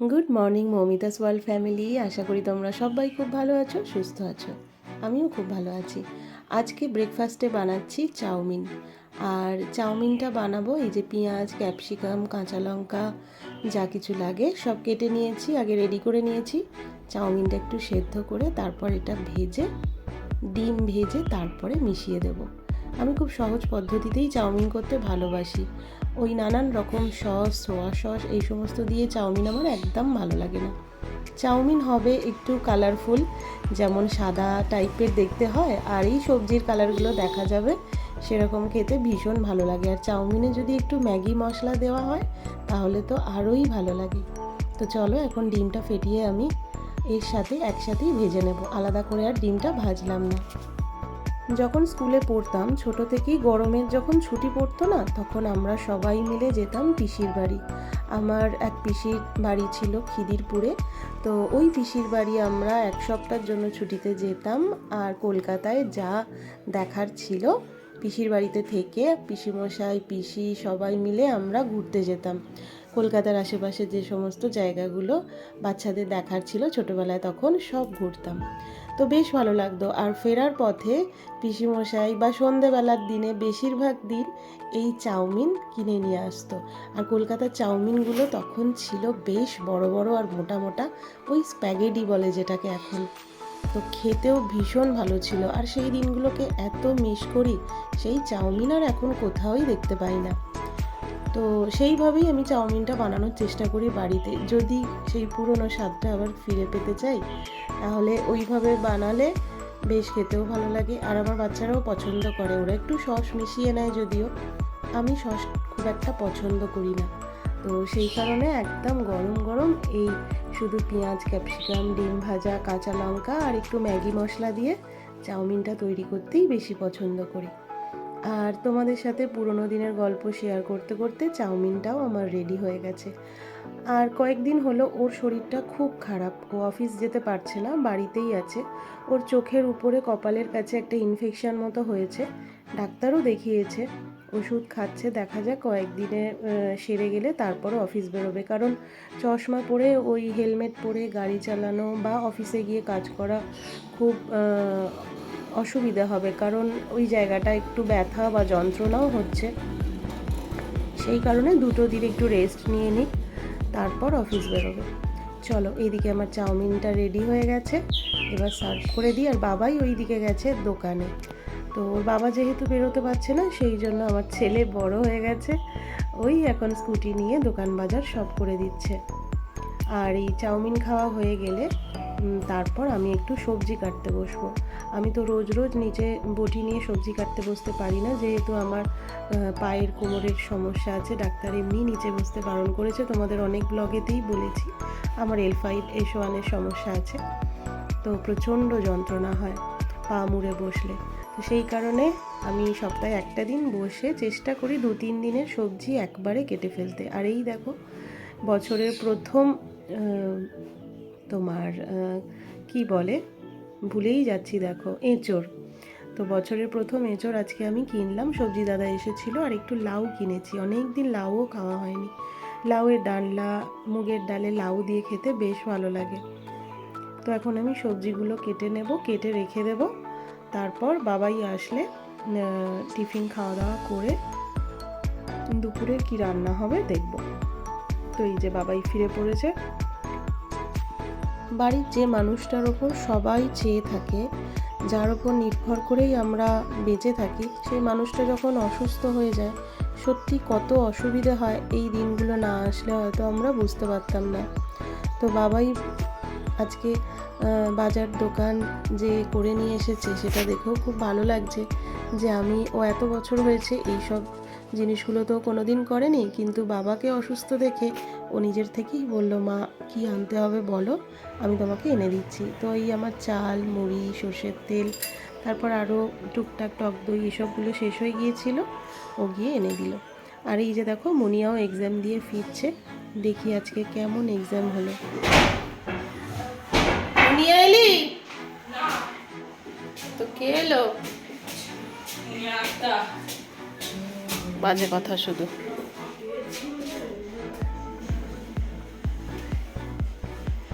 Good morning মমিতাস world family আশা করি তোমরা সবাই খুব ভালো আছো, সুস্থ আছো। আমিও খুব ভালো আছি। আজকে ব্রেকফাস্টে বানাচ্ছি চাউমিন। আর চাউমিনটা বানাবো, এই যে পেঁয়াজ ক্যাপসিকাম কাঁচা লঙ্কা, যা কিছু লাগে, সব কেটে নিয়েছি, আগে রেডি করে নিয়েছি। চাউমিনটা একটু সেদ্ধ করে তারপর এটা ভেজে, ডিম ভেজে তারপরে মিশিয়ে দেব। আমি খুব সহজ পদ্ধতিতেই চাউমিন করতে ভালোবাসি। ওই নানান রকম সস, সোয়া সস, এই সমস্ত দিয়ে চাউমিন আমার একদম ভালো লাগে না। চাউমিন হবে একটু কালারফুল যেমন সাদা টাইপের দেখতে হয়, আর এই সবজির কালারগুলো দেখা যাবে, সেরকম খেতে ভীষণ ভালো লাগে। আর চাউমিনে যদি একটু ম্যাগি মশলা দেওয়া হয়, তাহলে তো আরোই ভালো লাগে। তো চলো এখন ডিমটা ফেটিয়ে আমি এর সাথে একসাথেই ভেজে নেব। আলাদা করে আর ডিমটা ভাজলাম না। যখন স্কুলে পড়তাম, ছোট থেকেই গরমের যখন ছুটি পড়তো না, তখন আমরা সবাই মিলে যেতাম পিসির বাড়ি। আমার এক পিসির বাড়ি ছিল খিদিরপুরে। তো ওই পিসির বাড়ি আমরা এক সপ্তাহের জন্য ছুটিতে যেতাম আর কলকাতায় যা দেখার ছিল, পিসির বাড়িতে থেকে পিসিমশাই, পিসি সবাই মিলে আমরা ঘুরতে যেতাম। কলকাতার আশেপাশে যে সমস্ত জায়গাগুলো বাচ্চাদের দেখার ছিল, ছোটোবেলায় তখন সব ঘুরতাম। তো বেশ ভালো লাগতো। আর ফেরার পথে পিসিমশাই বা সন্ধেবেলার দিনে বেশিরভাগ দিন এই চাউমিন কিনে নিয়ে আসতো। আর কলকাতার চাউমিনগুলো তখন ছিল বেশ বড় বড় আর মোটা মোটা, ওই স্প্যাগেডি বলে যেটাকে এখন। তো খেতেও ভীষণ ভালো ছিল। আর সেই দিনগুলোকে এত মিস করি, সেই চাউমিন আর এখন কোথাওই দেখতে পাই না। তো সেইভাবেই আমি চাউমিনটা বানানোর চেষ্টা করি বাড়িতে। যদি সেই পুরনো স্বাদটা আবার ফিরে পেতে চাই, তাহলে ওইভাবে বানালে বেশ খেতেও ভালো লাগে। আর আমার বাচ্চারাও পছন্দ করে। ওরা একটু সস মিশিয়ে নেয় যদিও। আমি সস খুব একটা পছন্দ করি না। তো সেই কারণে একদম গরম গরম এই শুধু পেঁয়াজ, ক্যাপসিকাম, ডিম ভাজা, কাঁচা লঙ্কা আর একটু ম্যাগি মশলা দিয়ে চাউমিনটা তৈরি করতেই বেশি পছন্দ করি। আর তোমাদের সাথে পুরোনো দিনের গল্প শেয়ার করতে করতে চাউমিনটাও আমার রেডি হয়ে গেছে। আর কয়েকদিন হলো ওর শরীরটা খুব খারাপ। ও অফিস যেতে পারছে না, বাড়িতেই আছে। ওর চোখের উপরে, কপালের কাছে একটা ইনফেকশন মতো হয়েছে। ডাক্তারও দেখিয়েছে। ওষুধ খাচ্ছে, দেখা যাক কয়েকদিনে সেরে গেলে তারপরও অফিস বেরোবে। কারণ চশমা পরে, ওই হেলমেট পরে, গাড়ি চালানো বা অফিসে গিয়ে কাজ করা খুব অসুবিধা হবে, কারণ ওই জায়গাটা একটু ব্যথা বা যন্ত্রণাও হচ্ছে। সেই কারণে দুটো দিন একটু রেস্ট নিয়ে নিই, তারপর অফিস বেরোবে। চলো, এইদিকে আমার চাউমিনটা রেডি হয়ে গেছে, এবার সার্ভ করে দিই। আর বাবাই ওই দিকে গেছে দোকানে। তো ওর বাবা যেহেতু বেরোতে পারছে না, সেই জন্য আমার ছেলে বড় হয়ে গেছে। ওই এখন স্কুটি নিয়ে দোকান বাজার সব করে দিচ্ছে। আর এই চাউমিন খাওয়া হয়ে গেলে তারপর আমি একটু সবজি কাটতে বসবো। আমি তো রোজ রোজ নিচে বটি নিয়ে সবজি কাটতে বসতে পারি না, যেহেতু আমার পায়ের কোমরের সমস্যা আছে, ডাক্তার এমনি নিচে বসতে বারণ করেছে, তোমাদের অনেক ব্লগেতেই বলেছি, আমার এল ফাইভ এস ওয়ানের সমস্যা আছে। তো প্রচণ্ড যন্ত্রণা হয় পা মুড়ে বসলে। তো সেই কারণে আমি সপ্তাহে একটা দিন বসে চেষ্টা করি দু তিন দিনের সবজি একবারে কেটে ফেলতে। আর এই দেখো, বছরের প্রথম তোমার কি বলে? ভুলেই যাচ্ছি, দেখো, এঁচড়। তো বছরের প্রথম এঁচড় আজকে আমি কিনলাম। সবজি দাদা এসেছিল, আর একটু লাউ কিনেছি। অনেক দিন লাউও খাওয়া হয়নি। লাউয়ের ডালনা, মুগের ডালে লাউ দিয়ে খেতে বেশ ভালো লাগে। তো এখন আমি সবজিগুলো কেটে নেব, কেটে রেখে দেব। তারপর বাবাই আসলে টিফিন খাওয়া দাওয়া করে দুপুরে কি রান্না হবে দেখব। তো এই যে বাবাই ফিরে পড়েছে। বাড়ির যে মানুষটার ওপর সবাই চেয়ে থাকে, যার ওপর নির্ভর করেই আমরা বেঁচে থাকি, সেই মানুষটা যখন অসুস্থ হয়ে যায়, সত্যি কত অসুবিধে হয় এই দিনগুলো না আসলে হয়তো আমরা বুঝতে পারতাম না। তো বাবাই আজকে বাজার দোকান যে করে নিয়ে এসেছে সেটা দেখেও খুব ভালো লাগছে যে আমি, ও এত বছর হয়েছে, এইসব জিনিসগুলো তো কোনো দিন করেনি, কিন্তু বাবাকে অসুস্থ দেখে ও নিজের থেকেই বলল মা কি আনতে হবে বলো? আমি তোমাকে এনে দিচ্ছি। তো এই আমার চাল মুড়ি সর্ষের তেল তারপর আরও টুকটাক টক দই এসবগুলো শেষ হয়ে গিয়েছিল ও গিয়ে এনে দিল। আর এই যে দেখো মুনিয়াও এক্সাম দিয়ে ফিরছে। দেখি আজকে কেমন এক্সাম হলো। মুনিয়া এলি? তো কে এলো? বাজে কথা শুধু।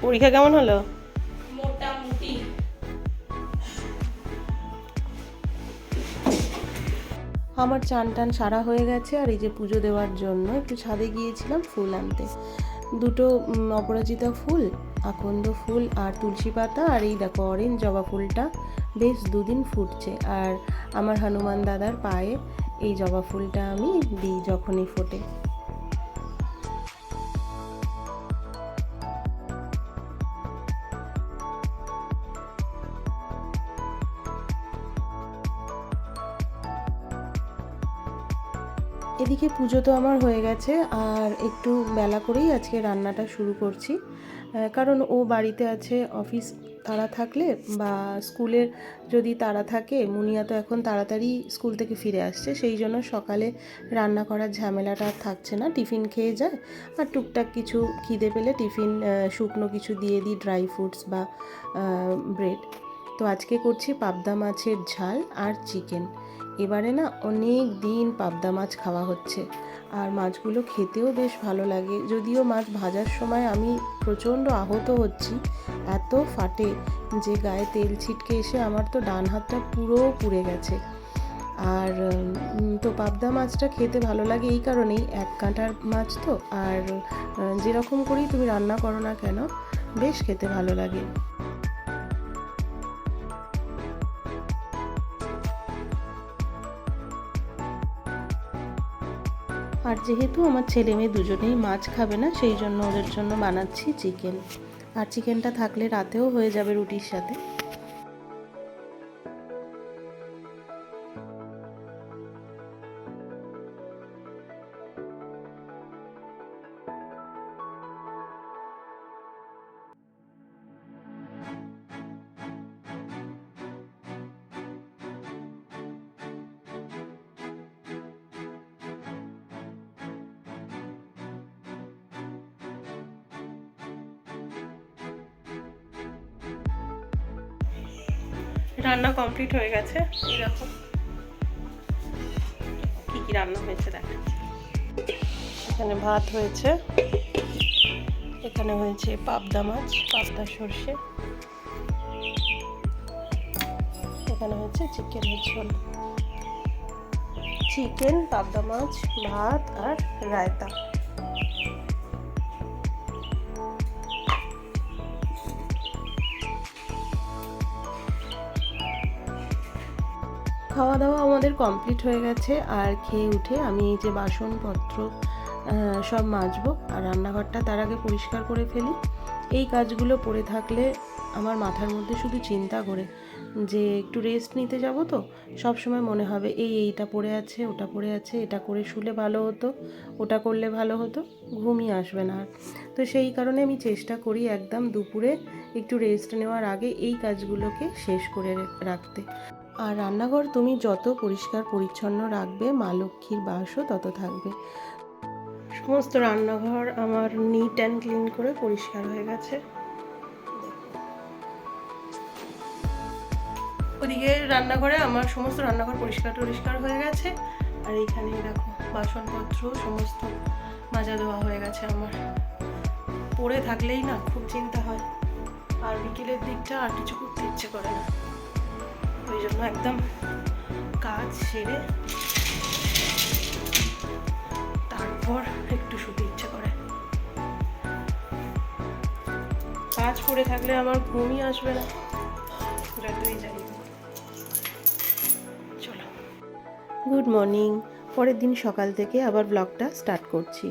পরীক্ষা কেমন হলো? মোটামুটি। আমার চান টান সারা হয়ে গেছে আর এই যে পুজো দেওয়ার জন্য একটু ছাদে গিয়েছিলাম ফুল আনতে। দুটো অপরাজিতা ফুল আকন্দ ফুল আর তুলসী পাতা আর এই দেখো অরেঞ্জ জবা ফুলটা। বেশ দুদিন ফুটছে আর আমার হনুমান দাদার পায়ে এই জবা ফুলটা আমি দিই যখনই ফোটে। এদিকে পুজো তো আমার হয়ে গেছে, আর একটু বেলা করেই আজকে রান্নাটা শুরু করছি। কারণ ও বাড়িতে আছে, অফিস তারা থাকলে বা স্কুলের যদি তারা থাকে, মুনিয়া তো এখন তাড়াতাড়ি স্কুল থেকে ফিরে আসছে, সেই জন্য সকালে রান্না করার ঝামেলাটা আর থাকছে না। টিফিন খেয়ে যায়, আর টুকটাক কিছু খিদে পেলে টিফিন শুকনো কিছু দিয়ে দিই, ড্রাই ফ্রুটস বা ব্রেড। তো আজকে করছি পাবদা মাছের ঝাল আর চিকেন। এবারে না অনেক দিন পাবদা মাছ খাওয়া হচ্ছে। আর মাছগুলো খেতেও বেশ ভালো লাগে। যদিও মাছ ভাজার সময় আমি প্রচণ্ড আহত হচ্ছি, এত ফাটে যে গায়ে তেল ছিটকে এসে আমার তো ডান হাতটা পুরো পুড়ে গেছে। আর তো পাবদা মাছটা খেতে ভালো লাগে এই কারণেই, এক কাঁটার মাছ তো। আর যেরকম করেই তুমি রান্না করো না কেন, বেশ খেতে ভালো লাগে। আর যেহেতু আমার ছেলে মেয়ে দুজনেই মাছ খাবে না, সেই জন্য ওদের জন্য বানাচ্ছি চিকেন আর চিকেনটা থাকলে রাতেও হয়ে যাবে রুটির সাথে। রান্না কমপ্লিট হয়ে গেছে এরকম কি কি রান্না হয়েছে দেখাচ্ছি এখানে ভাত হয়েছে, এখানে হয়েছে পাবদা মাছ, পাবদা সর্ষে। এখানে হয়েছে চিকেনের ঝোল। চিকেন পাবদা মাছ, ভাত আর রায়তা। খাওয়া দাওয়া আমাদের কমপ্লিট হয়ে গেছে। আর খেয়ে উঠে আমি এই যে বাসনপত্র সব মাজবো আর রান্নাঘরটা তার আগে পরিষ্কার করে ফেলি। এই কাজগুলো পড়ে থাকলে আমার মাথার মধ্যে শুধু চিন্তা করে যে একটু রেস্ট নিতে যাব তো, সব সময় মনে হবে এই এইটা পড়ে আছে, ওটা পড়ে আছে, এটা করে শুলে ভালো হতো, ওটা করলে ভালো হতো, ঘুমই আসবে না। আর তো সেই কারণে আমি চেষ্টা করি একদম দুপুরে একটু রেস্ট নেওয়ার আগে এই কাজগুলোকে শেষ করে রাখতে। আর রান্নাঘর তুমি যত পরিষ্কার পরিচ্ছন্ন রাখবে, মা লক্ষ্মীর বাসও তত থাকবে। সমস্ত রান্নাঘর আমার নিট অ্যান্ড ক্লিন করে পরিষ্কার হয়ে গেছে। ওদিকে রান্নাঘরে আমার সমস্ত রান্নাঘর পরিষ্কার টরিষ্কার হয়ে গেছে। আর এইখানে দেখো, বাসনপত্র, সমস্ত মাজা দেওয়া হয়ে গেছে আমার। পড়ে থাকলেই না খুব চিন্তা হয়। আর বিকেলের দিকটা আর কিছু করতে ইচ্ছে করে না। ওই জন্য একদম কাজ সেরে তারপর একটু শুতে ইচ্ছে করে। কাজ পড়ে থাকলে আমার ঘুমই আসবে না। যতই যাই। চলো। গুড মর্নিং পরের দিন সকাল থেকে আবার ব্লগটা স্টার্ট করছি।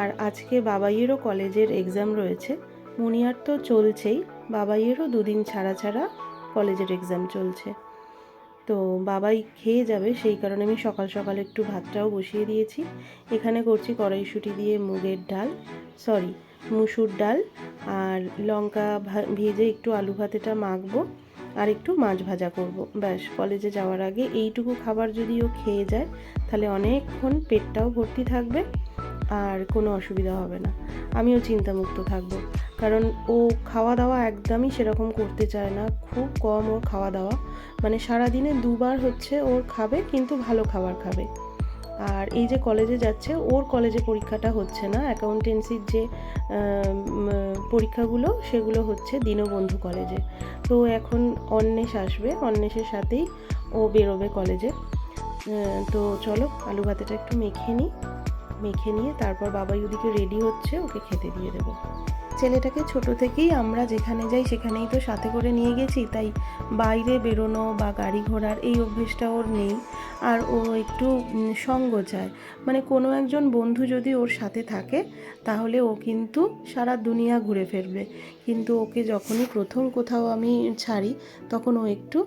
আর আজকে বাবাইয়েরও কলেজের এক্সাম রয়েছে। মুনিয়ার তো চলছেই, বাবাইয়েরও দুদিন ছাড়া ছাড়া কলেজের এক্সাম চলছে। তো বাবাই খেয়ে যাবে, সেই কারণে আমি সকাল সকাল একটু ভাতটাও বসিয়ে দিয়েছি। এখানে করছি কড়াইশুঁটি দিয়ে মুগের ডাল সরি মুসুর ডাল আর লঙ্কা ভেজে একটু আলু ভাতেটা মাখবো। আর একটু মাছ ভাজা করব। ব্যাস, কলেজে যাওয়ার আগে এইটুকু খাবার যদি ও খেয়ে যায়, তাহলে অনেকক্ষণ পেটটাও ভর্তি থাকবে আর কোনো অসুবিধা হবে না। আমিও চিন্তামুক্ত থাকব। কারণ ও খাওয়া দাওয়া একদমই সেরকম করতে চায় না। খুব কম ওর খাওয়া দাওয়া মানে সারাদিনে দুবার হচ্ছে ওর খাবে, কিন্তু ভালো খাবার খাবে। আর এই যে কলেজে যাচ্ছে, ওর কলেজে পরীক্ষাটা হচ্ছে না। অ্যাকাউন্টেন্সির যে পরীক্ষাগুলো, সেগুলো হচ্ছে দীনবন্ধু কলেজে তো এখন অন্বেষ আসবে। অন্বেষের সাথেই ও বেরোবে কলেজে তো চলো, আলু ভাতেটা একটু মেখে নিই মেখে নিয়ে তারপর বাবাই ওদিকে রেডি হচ্ছে, ওকে খেতে দিয়ে দেবো। ছেলেটাকে ছোট থেকেই আমরা যেখানে যাই সেখানেই তো সাথে করে নিয়ে গেছি, তাই বাইরে বেরোনো বা গাড়ি ঘোড়ার এই অভ্যেসটা ওর নেই। আর ও একটু সঙ্গ চায়। মানে কোনো একজন বন্ধু যদি ওর সাথে থাকে, তাহলে ও কিন্তু সারা দুনিয়া ঘুরে ফিরবে কিন্তু ওকে যখনই প্রথম কোথাও আমি ছাড়ি, তখন ও একটু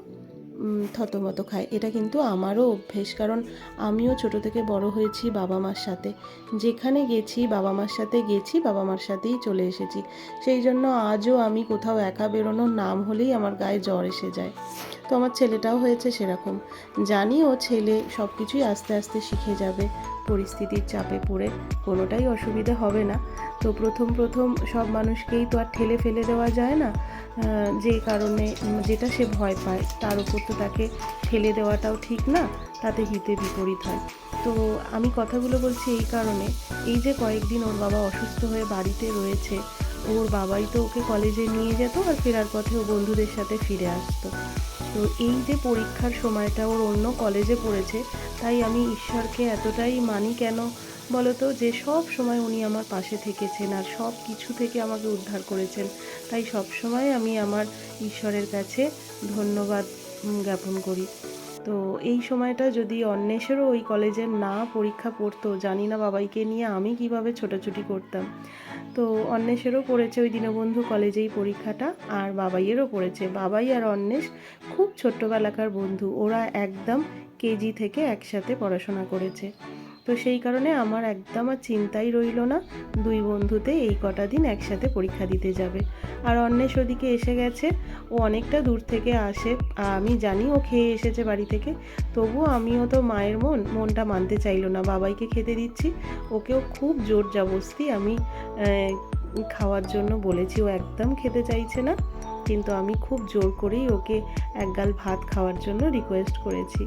থতমত খায়। এটা কিন্তু আমারও অভ্যেস, কারণ আমিও ছোট থেকে বড় হয়েছি বাবা মার সাথে। যেখানে গেছি, বাবা মার সাথে গেছি, বাবা মার সাথেই চলে এসেছি। সেই জন্য আজও আমি কোথাও একা বেরোনোর নাম হলেই আমার গায়ে জ্বর এসে যায়। তো আমার ছেলেটাও হয়েছে সেরকম। জানি ও ছেলে সব কিছুই আস্তে আস্তে শিখে যাবে। পরিস্থিতির চাপে পড়ে কোনোটাই অসুবিধে হবে না। তো প্রথম প্রথম সব মানুষকেই তো আর ঠেলে ফেলে দেওয়া যায় না। যে কারণে যেটা সে ভয় পায় তার উপর তো তাকে ঠেলে দেওয়াটাও ঠিক না, তাতে হিতে বিপরীত হয়। তো আমি কথাগুলো বলছি এই কারণে, এই যে কয়েকদিন ওর বাবা অসুস্থ হয়ে বাড়িতে রয়েছে, ওর বাবাই তো ওকে কলেজে নিয়ে যেত আর ফেরার পথে ও বন্ধুদের সাথে ফিরে আসতো। তো এই যে পরীক্ষার সময়টা ওর অন্য কলেজে পড়েছে তাই আমি ঈশ্বরকে এতটাই মানি কেন? বলতো যে সব সময় উনি আমার পাশে থেকেছেন আর সব কিছু থেকে আমাকে উদ্ধার করেছেন। তাই সব সময় আমি আমার ঈশ্বরের কাছে ধন্যবাদ জ্ঞাপন করি। তো এই সময়টা যদি অন্বেষেরও ওই কলেজের না পরীক্ষা পড়তো, জানি না বাবাইকে নিয়ে আমি কীভাবে ছোটাছুটি করতাম। তো অন্বেষেরও পড়েছে ওই দীনবন্ধু কলেজেই পরীক্ষাটা আর বাবাইয়েরও পড়েছে। বাবাই আর অন্বেষ খুব ছোট্টবেলাকার বন্ধু। ওরা একদম কেজি থেকে একসাথে পড়াশোনা করেছে। তো সেই কারণে আমার একদম আর চিন্তাই রইল না, দুই বন্ধুতে এই কটা দিন একসাথে পরীক্ষা দিতে যাবে। আর অন্যের ওদিকে এসে গেছে, ও অনেকটা দূর থেকে আসে, আমি জানি ও খেয়ে এসেছে বাড়ি থেকে, তবুও আমিও তো মায়ের মন, মনটা মানতে চাইলো না, বাবাইকে খেতে দিচ্ছি, ওকেও খুব জোর জবস্তি আমি খাওয়ার জন্য বলেছি, ও একদম খেতে চাইছে না, কিন্তু আমি খুব জোর করেই ওকে এক গাল ভাত খাওয়ার জন্য রিকোয়েস্ট করেছি।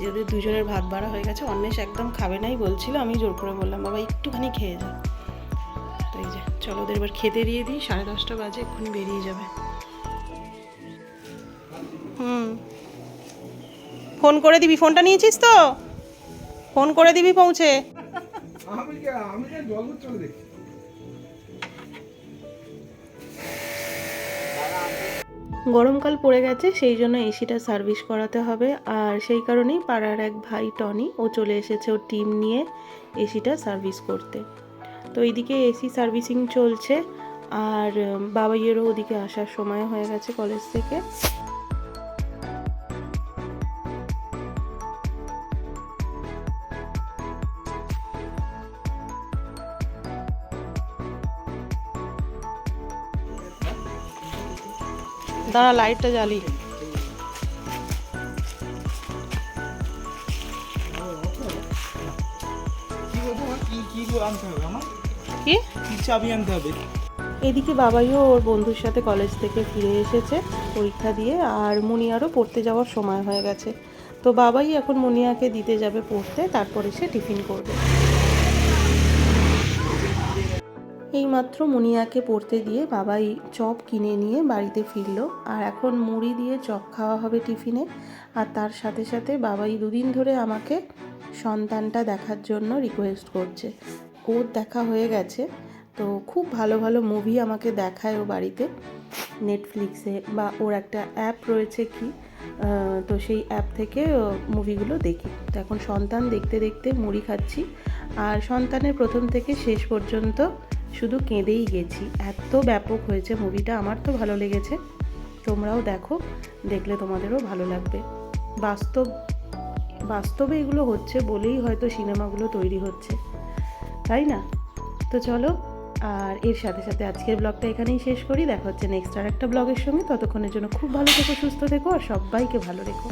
এই যে ওদের দুজনের ভাত বাড়া হয়ে গেছে অন্বেষ একদম খাবে নাই বলছিল আমি জোর করে বললাম বাবা একটুখানি খেয়ে যা। তো এই যে চলো ওদের এবার খেতে দিয়ে দিই সাড়ে দশটা বাজে এক্ষুনি বেরিয়ে যাবে। হুম। ফোন করে দিবি ফোনটা নিয়েছিস তো? ফোন করে দিবি পৌঁছে। আমি কে আমি কে জল চলে দেখি। গরমকাল পড়ে গেছে, সেই জন্য এসিটা সার্ভিস করাতে হবে। আর সেই কারণেই পাড়ার এক ভাই টনি, ও চলে এসেছে ওর টিম নিয়ে এসিটা সার্ভিস করতে। তো এইদিকে এসি সার্ভিসিং চলছে, আর বাবাইয়েরও ওদিকে আসার সময় হয়ে গেছে কলেজ থেকে। দাঁড়া লাইটটা জ্বালি। এদিকে বাবাইও ওর বন্ধুর সাথে কলেজ থেকে ফিরে এসেছে পরীক্ষা দিয়ে, আর মুনিয়ারও পড়তে যাওয়ার সময় হয়ে গেছে। তো বাবাই এখন মুনিয়াকে দিতে যাবে পড়তে, তারপরে সে টিফিন করবে। এইমাত্র মুনিয়াকে পড়তে দিয়ে বাবাই চপ কিনে নিয়ে বাড়িতে ফিরলো। আর এখন মুড়ি দিয়ে চপ খাওয়া হবে টিফিনে। আর তার সাথে সাথে বাবাই দুদিন ধরে আমাকে সন্তানটা দেখার জন্য রিকোয়েস্ট করছে। ওর দেখা হয়ে গেছে। তো খুব ভালো ভালো মুভি আমাকে দেখায় ও বাড়িতে। নেটফ্লিক্সে বা ওর একটা অ্যাপ রয়েছে কি? তো সেই অ্যাপ থেকে মুভিগুলো দেখি। তো এখন সন্তান দেখতে দেখতে মুড়ি খাচ্ছি। আর সন্তানের প্রথম থেকে শেষ পর্যন্ত শুধু কেঁদেই গেছি। এত ব্যাপক হয়েছে মুভিটা, আমার তো ভালো লেগেছে। তোমরাও দেখো, দেখলে তোমাদেরও ভালো লাগবে। বাস্তব, বাস্তবে এগুলো হচ্ছে বলেই হয়তো সিনেমাগুলো তৈরি হচ্ছে। তাই না? তো চলো, আর এর সাথে সাথে আজকের ব্লগটা এখানেই শেষ করি। দেখা হচ্ছে নেক্সট আর একটা ব্লগের সঙ্গে। ততক্ষণের জন্য খুব ভালো থেকো, সুস্থ থেকো, আর সবাইকে ভালো রেখো।